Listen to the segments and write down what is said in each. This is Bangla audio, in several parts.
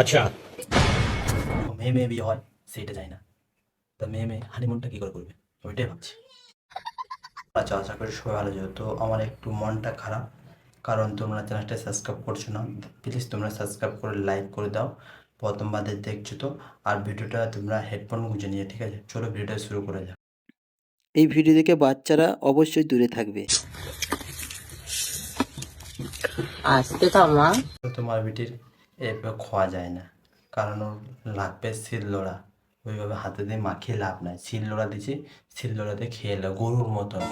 আচ্ছা। মেয়ে মেয়ে বিয়ে হয় সেটা যায় না। তা মেয়ে মেয়ে হানিমুনটা কী করে করবে? ওইটাই ভাবছি। আচ্ছা আশা করি সবাই ভালো যেহেতু আমার একটু মনটা খারাপ কারণ তোমরা চ্যানেলটা সাবস্ক্রাইব করছ না। প্লিজ তোমরা সাবস্ক্রাইব করে লাইক করে দাও। প্রথমবারদের দেখছ তো। আর ভিডিওটা তোমরা হেডফোন গুঁজে নিয়ে ঠিক আছে? চলো ভিডিওটা শুরু করে যাও এই ভিডিও থেকে বাচ্চারা অবশ্যই দূরে থাকবে। আসতে তো তোমার ভিডিওর এভাবে খোয়া যায় না। কারণ ওর লাগবে শিলনোড়া ওইভাবে হাতে দিয়ে মাখিয়ে লাভ নাই। শিলনোড়া দিছি দিয়ে খেয়ে এলো গরুর মতন।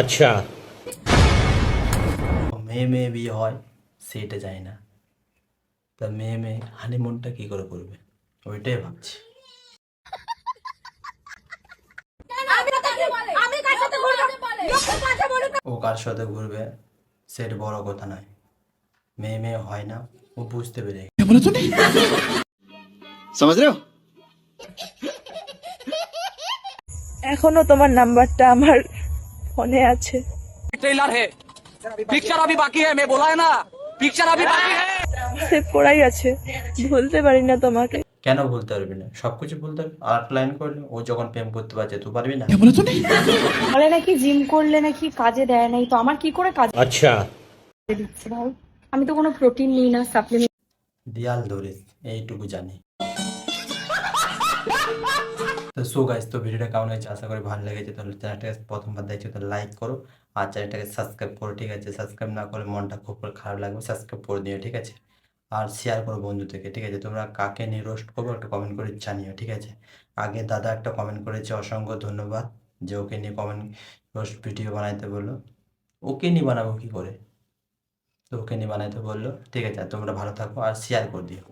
আচ্ছা। মেয়ে মেয়ে বিয়ে হয় সেটা যায় না। তা মেয়ে মেয়ে হানিমুনটা কি করে করবে? ওইটাই ভাবছি। ও কার সাথে ঘুরবে? সেট বড় কথা নয়। মেয়ে মেয়ে হয় না ও বুঝতে পেরে এখনও তোমার নাম্বারটা আমার ফোনে আছে। ট্রেলার হে পিকচার আবি বাকি হে মে বোলা না পিকচার আবি বাকি হে সেভ করাই আছে ভুলতে পারি না তোমাকে। কেন বলতে পারবি না? সবকিছু বলতে পারবি আর প্ল্যান করলে ও যখন প্রেম করতে পারছে তুই পারবি না? বলে নাকি জিম করলে নাকি কাজে দেয় নাই তো আমার কি করে কাজ আচ্ছা। আমি তো কোনো প্রোটিন নিই না সাপ্লিমেন্ট দিয়াল ধরে এইটুকু জানি। তো সো গাইস তো ভিডিওটা কেমন হয়েছে? আশা করি ভালো লেগেছে। তাহলে চ্যানেলটাকে প্রথমবার দেখছ তো লাইক করো। আর চ্যানেলটাকে সাবস্ক্রাইব করো ঠিক আছে? সাবস্ক্রাইব না করলে মনটা খুব খারাপ লাগবে। সাবস্ক্রাইব করে দিও ঠিক আছে? আর শেয়ার করো বন্ধু থেকে ঠিক আছে? তোমরা কাকে নিয়ে রোস্ট করব একটা কমেন্ট করে জানিও, ঠিক আছে? আগে দাদা একটা কমেন্ট করেছে, অসংখ্য ধন্যবাদ যে ওকে নিয়ে কমেন্ট রোস্ট ভিডিও বানাইতে বলল। ওকে নিয়ে বানাবো কী করে? তো ওকে নিয়ে বানাইতে বলল, ঠিক আছে? তোমরা ভালো থাকো আর শেয়ার করে দিও।